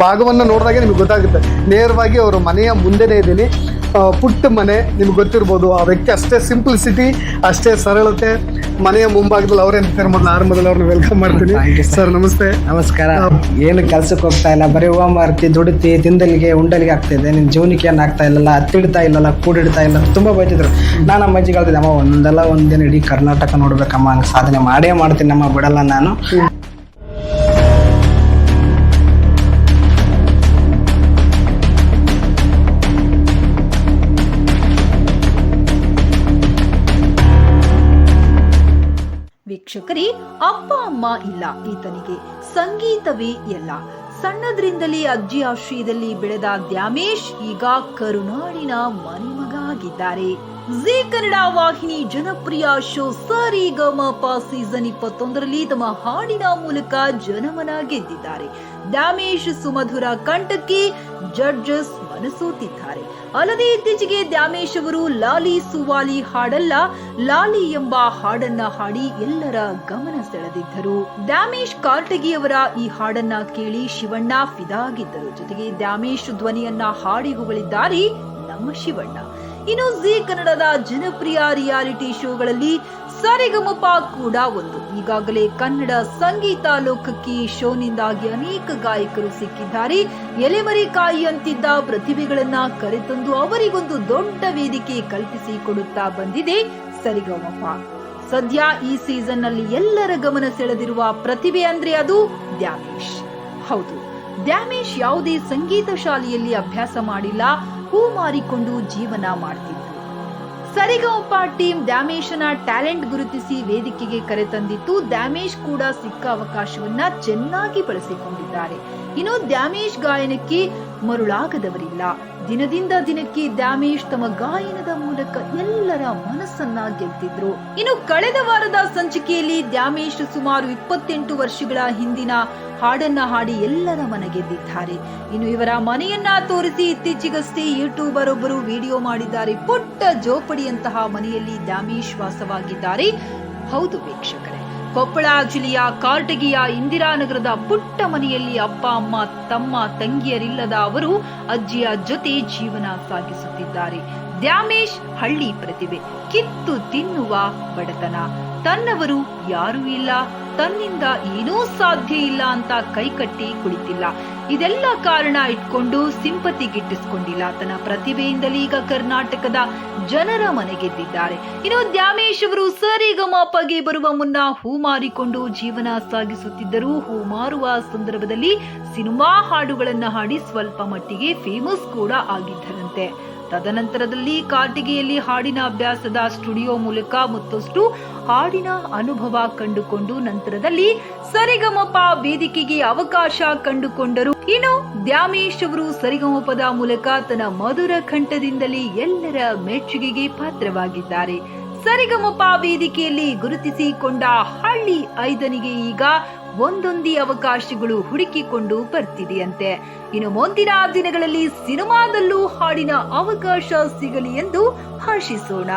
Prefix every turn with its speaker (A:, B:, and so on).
A: ಭಾಗವನ್ನು ನೋಡಿದಾಗ ನಿಮ್ಗೆ ಗೊತ್ತಾಗುತ್ತೆ. ನೇರವಾಗಿ ಅವರ ಮನೆಯ ಮುಂದೆನೇ ಇದ್ದೀನಿ. ಪುಟ್ಟ ಮನೆ ನಿಮ್ಗೆ ಗೊತ್ತಿರ್ಬೋದು. ಆ ವ್ಯಕ್ತಿ ಅಷ್ಟೇ ಸಿಂಪ್ಲಿಸಿಟಿ ಅಷ್ಟೇ ಸರಳತೆ. ಮನೆಯ ಮುಂಭಾಗದಲ್ಲಿ ಅವರೇ ನಿಂತಿರೋ ಮೊದಲು ಆರಂಭದಲ್ಲಿ ಅವ್ರನ್ನ ವೆಲ್ಕಮ್ ಮಾಡ್ತೀನಿ. ಸರ್ ನಮಸ್ತೆ.
B: ನಮಸ್ಕಾರ. ಏನು ಕೆಲ್ಸಕ್ಕೆ ಹೋಗ್ತಾ ಇಲ್ಲ. ಬರೀ ಹೂವ ಮಾರ್ತಿ ದುಡಿತಿ ತಿಂದಲಿಗೆ ಉಂಡಲಿಗೆ ಆಗ್ತಿದೆ ನಿನ್ ಜೀವನಕ್ಕೆ ಏನು ಆಗ್ತಾ ಇಲ್ಲಲ್ಲ? ಹತ್ತಿಡ್ತಾ ಇಲ್ಲಲ್ಲ? ಕೂಡಿಡ್ತಾ ಇಲ್ಲ? ತುಂಬ ಬೈತಿದ್ರು. ನಾನು ನಮ್ಮ ಅಜ್ಜಿಗೆ ಅಮ್ಮ ಒಂದಲ್ಲ ಒಂದಿನ ಇಡೀ ಕರ್ನಾಟಕ ನೋಡ್ಬೇಕಮ್ಮ ಸಾಧನೆ ಮಾಡೇ ಮಾಡ್ತೀನಿ ನಮ್ಮ ಬಿಡಲ್ಲ ನಾನು.
C: ವೀಕ್ಷಕರೇ ಅಪ್ಪ, ಅಮ್ಮ ಇಲ್ಲ. ಈತನಿಗೆ ಸಂಗೀತವೇ ಎಲ್ಲ ಸಣ್ಣದ್ರಿಂದಲೇ ಅಜ್ಜಿ ಆಶ್ರಯದಲ್ಲಿ ಬೆಳೆದ ದ್ಯಾಮೇಶ್ ಈಗ ಕರುನಾಡಿನ ಮನೆಮಗ ಆಗಿದ್ದಾರೆ ಜೀ ಕನ್ನಡ ವಾಹಿನಿ ಜನಪ್ರಿಯ ಶೋ ಸರಿ ಪಾ ಸೀಸನ್ ಇಪ್ಪತ್ತೊಂದರಲ್ಲಿ ತಮ್ಮ ಹಾಡಿನ ಮೂಲಕ ಜನಮನ ಗೆದ್ದಿದ್ದಾರೆ. ದ್ಯಾಮೇಶ್ ಸುಮಧುರ ಕಂಠಕ್ಕೆ ಜಡ್ಜಸ್ ಮನಸೋತಿದ್ದಾರೆ ಅಲ್ಲದೆ ಇತ್ತೀಚೆಗೆ ದ್ಯಾಮೇಶ್ ಅವರು ಲಾಲಿ ಸುವಾಲಿ ಹಾಡಲ್ಲ, ಲಾಲಿ ಎಂಬ ಹಾಡನ್ನ ಹಾಡಿ ಎಲ್ಲರ ಗಮನ ಸೆಳೆದಿದ್ದರು. ದ್ಯಾಮೇಶ್ ಕಾರ್ಟಗಿಯವರ ಈ ಹಾಡನ್ನ ಕೇಳಿ ಶಿವಣ್ಣ ಫಿದಾಗಿದ್ದರು. ಜೊತೆಗೆ ದ್ಯಾಮೇಶ್ ಧ್ವನಿಯನ್ನ ಹಾಡಿ ಹೊಗಳಿದ್ದಾರೆ ನಮ್ಮ ಶಿವಣ್ಣ. ಇನ್ನು ಜಿ ಕನ್ನಡದ ಜನಪ್ರಿಯ ರಿಯಾಲಿಟಿ ಶೋಗಳಲ್ಲಿ ಸರಿಗಮಪ ಕೂಡ ಒಂದು. ಈಗಾಗಲೇ ಕನ್ನಡ ಸಂಗೀತ ಲೋಕಕ್ಕೆ ಶೋನಿಂದಾಗಿ ಅನೇಕ ಗಾಯಕರು ಸಿಕ್ಕಿದ್ದಾರೆ. ಎಲೆಮರೆಕಾಯಿ ಅಂತಿದ್ದ ಪ್ರತಿಭೆಗಳನ್ನ ಕರೆತಂದು ಅವರಿಗೊಂದು ದೊಡ್ಡ ವೇದಿಕೆ ಕಲ್ಪಿಸಿ ಕೊಡುತ್ತಾ ಬಂದಿದೆ ಸರಿಗಮಪ. ಸದ್ಯ ಈ ಸೀಸನ್ನಲ್ಲಿ ಎಲ್ಲರ ಗಮನ ಸೆಳೆದಿರುವ ಪ್ರತಿಭೆ ಅಂದ್ರೆ ಅದು ದ್ಯಾಮೇಶ್. ಹೌದು, ದ್ಯಾಮೇಶ್ ಯಾವುದೇ ಸಂಗೀತ ಶಾಲೆಯಲ್ಲಿ ಅಭ್ಯಾಸ ಮಾಡಿಲ್ಲ, ಹೂ ಮಾರಿಕೊಂಡು ಜೀವನ ಮಾಡ್ತಿದ್ರು ಸರಿಗಮಪ ಟೀಮ್ ದ್ಯಾಮೇಶನ ಟ್ಯಾಲೆಂಟ್ ಗುರುತಿಸಿ ವೇದಿಕೆಗೆ ಕರೆತಂದಿತ್ತು ದ್ಯಾಮೇಶ್ ಕೂಡ ಸಿಕ್ಕ ಅವಕಾಶವನ್ನ ಚೆನ್ನಾಗಿ ಬಳಸಿಕೊಂಡಿದ್ದಾರೆ. ಇನ್ನು ದ್ಯಾಮೇಶ್ ಗಾಯನಕ್ಕೆ ಮರುಳಾಗದವರಿಲ್ಲ. ದಿನದಿಂದ ದಿನಕ್ಕೆ ದ್ಯಾಮೇಶ್ ತಮ್ಮ ಗಾಯನದ ಮೂಲಕ ಎಲ್ಲರ ಮನಸ್ಸನ್ನ ಗೆದ್ದಿದ್ರು. ಇನ್ನು ಕಳೆದ ವಾರದ ಸಂಚಿಕೆಯಲ್ಲಿ ದ್ಯಾಮೇಶ್ ಸುಮಾರು ಇಪ್ಪತ್ತೆಂಟು ವರ್ಷಗಳ ಹಿಂದಿನ ಹಾಡನ್ನ ಹಾಡಿ ಎಲ್ಲರ ಮನ ಗೆದ್ದಿದ್ದಾರೆ ಇನ್ನು ಇವರ ಮನೆಯನ್ನ ತೋರಿಸಿ ಇತ್ತೀಚೆಗಷ್ಟೇ ಯೂಟ್ಯೂಬರ್ ಒಬ್ಬರು ವಿಡಿಯೋ ಮಾಡಿದ್ದಾರೆ. ಪುಟ್ಟ ಜೋಪಡಿಯಂತಹ ಮನೆಯಲ್ಲಿ ದ್ಯಾಮೇಶ್ ವಾಸವಾಗಿದ್ದಾರೆ ಹೌದು ವೀಕ್ಷಕರೇ. ಕೊಪ್ಪಳ, ಜಿಲ್ಲೆಯ ಕಾರ್ಟಗಿಯ ಇಂದಿರಾನಗರದ ಪುಟ್ಟ ಮನೆಯಲ್ಲಿ ಅಪ್ಪ, ಅಮ್ಮ, ತಮ್ಮ ತಂಗಿಯರಿಲ್ಲದ ಅವರು ಅಜ್ಜಿಯ ಜೊತೆ ಜೀವನ ಸಾಗಿಸುತ್ತಿದ್ದಾರೆ. ದ್ಯಾಮೇಶ್ ಹಳ್ಳಿ ಪ್ರತಿಭೆ, ಕಿತ್ತು ತಿನ್ನುವ ಬಡತನ. ತನ್ನವರು ಯಾರೂ ಇಲ್ಲ, ತನ್ನಿಂದ ಏನೂ ಸಾಧ್ಯ ಇಲ್ಲ ಅಂತ ಕೈಕಟ್ಟಿ ಕುಳಿತಿಲ್ಲ. ಇದೆಲ್ಲ ಕಾರಣ ಇಟ್ಕೊಂಡು ಸಿಂಪತಿ ಗಿಟ್ಟಿಸ್ಕೊಂಡಿಲ್ಲ. ತನ್ನ ಪ್ರತಿಭೆಯಿಂದಲೇ ಈಗ ಕರ್ನಾಟಕದ ಜನರ ಮನೆಗೆದ್ದಿದ್ದಾರೆ ಇನ್ನು ದ್ಯಾಮೇಶ್ ಅವರು ಸರಿಗಮಾಪಗೆ ಬರುವ ಮುನ್ನ ಹೂ ಮಾರಿಕೊಂಡು ಜೀವನ ಸಾಗಿಸುತ್ತಿದ್ದರು. ಹೂ ಮಾರುವ ಸಂದರ್ಭದಲ್ಲಿ ಸಿನಿಮಾ ಹಾಡುಗಳನ್ನ ಹಾಡಿ ಸ್ವಲ್ಪ ಮಟ್ಟಿಗೆ ಫೇಮಸ್ ಕೂಡ ಆಗಿದ್ದರಂತೆ. ತದನಂತರದಲ್ಲಿ ಕಾಟಿಗೆಯಲ್ಲಿ ಹಾಡಿನ ಅಭ್ಯಾಸದ ಸ್ಟುಡಿಯೋ ಮೂಲಕ ಮತ್ತಷ್ಟು ಹಾಡಿನ ಅನುಭವ ಕಂಡುಕೊಂಡು ನಂತರದಲ್ಲಿ ಸರಿಗಮಪ ವೇದಿಕೆಗೆ ಅವಕಾಶ ಕಂಡುಕೊಂಡರು. ಇನ್ನು ದ್ಯಾಮೇಶ್ ಅವರು ಸರಿಗಮಪದ ಮೂಲಕ ತನ್ನ ಮಧುರ ಕಂಠದಿಂದಲೇ ಎಲ್ಲರ ಮೆಚ್ಚುಗೆಗೆ ಪಾತ್ರವಾಗಿದ್ದಾರೆ. ಸರಿಗಮಪ ವೇದಿಕೆಯಲ್ಲಿ ಗುರುತಿಸಿಕೊಂಡ ಹಳ್ಳಿ ಐದನಿಗೆ ಈಗ ಒಂದೊಂದಿ ಅವಕಾಶಗಳು ಹುಡುಕಿಕೊಂಡು ಬರ್ತಿದೆಯಂತೆ. ಇನ್ನು ಮುಂದಿನ ದಿನಗಳಲ್ಲಿ ಸಿನಿಮಾದಲ್ಲೂ ಹಾಡಿನ ಅವಕಾಶ ಸಿಗಲಿ ಎಂದು ಹರ್ಷಿಸೋಣ